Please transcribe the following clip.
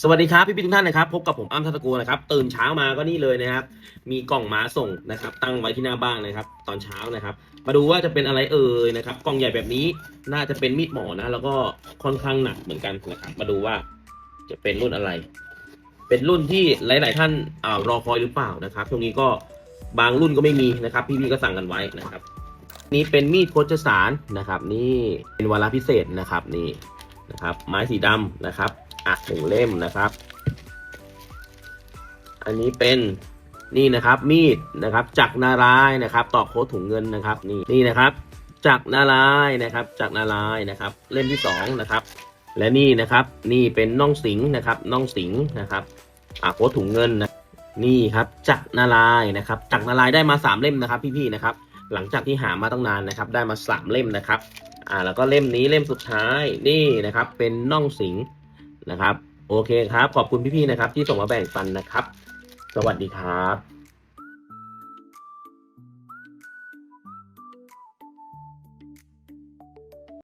สวัสดีครับพี่พี่ทุกท่านนะครับพบกับผมอ้ำทัตกูนะครับตื่นเช้ามาก็นี่เลยนะครับ มีกล่องม้าส่งนะครับ ตั้งไว้ที่หน้าบ้านนะครับ ตอนเช้านะครับ มาดูว่าจะเป็นอะไรเอ่ยนะครับ กล่องใหญ่แบบนี้น่าจะเป็นมีดหมอนะ แล้วก็ค่อนข้างหนักเหมือนกันนะครับ มาดูว่าจะเป็นรุ่นอะไร เป็นรุ่นที่หลาย ๆ ท่านอ่ารอคอยหรือเปล่านะครับช่วงนี้ก็บางรุ่นก็ไม่มีนะครับ พี่ๆก็สั่งกันไว้นะครับ นี่เป็นมีดโคจสารนะครับ นี่เป็นวาระพิเศษนะครับนี่นะครับ ไม้สีดำนะครับ อะหนึ่งเล่มนะครับ อันนี้เป็นนี่นะครับมีดนะครับจักนารายนะครับตอกโค้ดถุงเงินนะครับนี่นี่นะครับจักนารายนะครับจักนารายนะครับ เล่มที่สองนะครับและนี่นะครับนี่เป็นน่องสิงห์นะครับน่องสิงห์นะครับอ่าโค้ดถุงเงินนะนี่ครับจักนารายนะครับจักนารายได้มาสามเล่มนะครับพี่ๆนะครับ หลังจากที่หามาตั้งนานนะครับ ได้มาสามเล่มนะครับอ่าแล้วก็เล่มนี้เล่มสุดท้ายนี่นะครับเป็นน่องสิงห์ นะครับ โอเคครับ ขอบคุณพี่ๆนะครับ ที่ส่งมาแบ่งปันนะครับ สวัสดีครับ